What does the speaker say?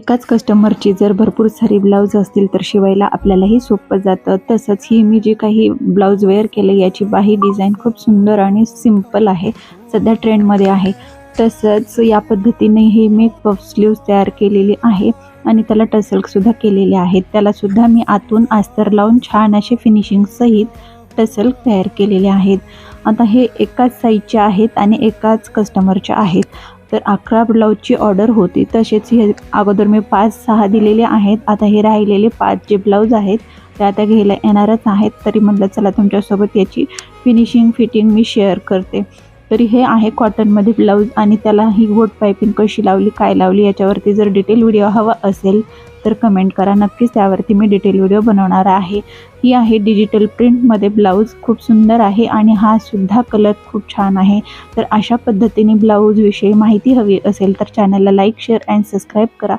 एकाच कस्टमरची जर भरपूर सारी ब्लाऊज असतील तर शिवायला आपल्यालाही सोपं जातं. तसंच ही मी जी काही ब्लाऊज वेअर केलं याची बाही डिझाईन खूप सुंदर आणि सिंपल आहे. सध्या ट्रेंडमध्ये आहे. तसंच या पद्धतीने ही मी पफ स्लीव्ज तयार केलेली आहे आणि त्याला टसलसुद्धा केलेले आहेत. त्यालासुद्धा मी आतून आस्तर लावून छान असे फिनिशिंगसहित टसल तयार केलेले आहेत. आता हे एकाच साईजचे आहेत आणि एकाच कस्टमरचे आहेत. तर अकरा ब्लाऊजची ऑर्डर होती. तसेच हे अगोदर मी पाच सहा दिलेले आहेत. आता हे राहिलेले पाच जे ब्लाऊज आहेत ते आता घ्यायला येणारच आहेत. तरी म्हटलं चला तुमच्यासोबत याची फिनिशिंग फिटिंग मी शेअर करते. तरी हे आहे कॉटनमध्ये ब्लाऊज आणि त्याला ही गोट पायपिंग कशी लावली काय लावली याच्यावरती जर डिटेल व्हिडिओ हवा असेल तर कमेंट करा. नक्कीच त्यावरती मी डिटेल व्हिडिओ बनवणार आहे. ही आहे डिजिटल प्रिंटमध्ये ब्लाऊज खूप सुंदर आहे आणि हा सुद्धा कलर खूप छान आहे. तर अशा पद्धतीने ब्लाऊजविषयी माहिती हवी असेल तर चॅनलला लाईक शेअर अँड सबस्क्राईब करा.